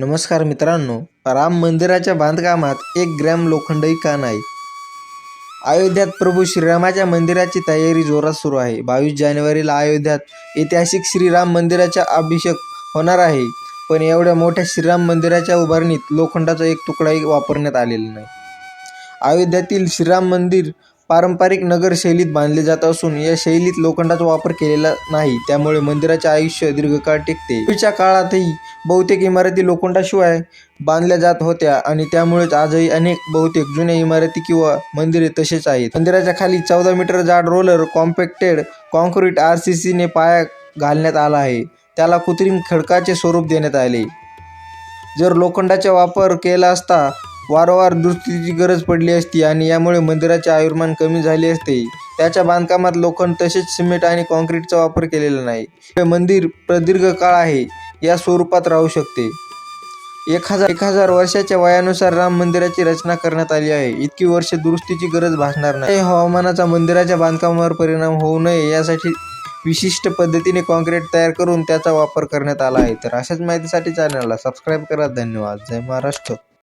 नमस्कार मित्रांनो राम मंदिराच्या बांधकामात एक ग्रॅम लोखंडही का नाही? अयोध्यात प्रभू श्रीरामाच्या मंदिराची तयारी जोरात सुरू आहे. बावीस जानेवारीला अयोध्यात ऐतिहासिक श्रीराम मंदिराचा अभिषेक होणार आहे. पण एवढ्या मोठ्या श्रीराम मंदिराच्या उभारणीत लोखंडाचा एक तुकडाही वापरण्यात आलेला नाही. अयोध्यातील श्रीराम मंदिर पारंपरिक नगर शैलीत बांधले जात असून या शैलीत लोखंडाचा वापर केलेला नाही. त्यामुळे मंदिराचे आयुष्य दीर्घकाळ टिकते. पूर्वीच्या काळातही बहुतेक इमारती लोखंडाशिवाय बांधल्या जात होत्या आणि त्यामुळेच आजही अनेक बहुतेक जुन्या इमारती किंवा मंदिरे तसेच आहेत. मंदिराच्या खाली चौदा मीटर जाड roller compacted concrete R C सीने पाया घालण्यात आला आहे. त्याला कृत्रिम खडकाचे स्वरूप देण्यात आले. जर लोखंडाचा वापर केला असता वारंवार दुरुस्तीची गरज पडली असती आणि यामुळे मंदिराचे आयुर्मान कमी झाले असते. त्याच्या बांधकामात लोखंड तसेच सिमेंट आणि कॉन्क्रीटचा वापर केलेला नाही. हे मंदिर प्रदीर्घ काळ आहे या स्वरूपात राहू शकते. एक हजार एक हजार वर्षाच्या वयानुसार राम मंदिराची रचना करण्यात आली आहे. इतकी वर्ष दुरुस्तीची गरज भासणार नाही. हवामानाचा मंदिराच्या बांधकामावर परिणाम होऊ नये यासाठी विशिष्ट पद्धतीने कॉन्क्रीट तयार करून त्याचा वापर करण्यात आला आहे. तर अशाच माहितीसाठी चॅनलला सबस्क्राईब करा. धन्यवाद. जय महाराष्ट्र.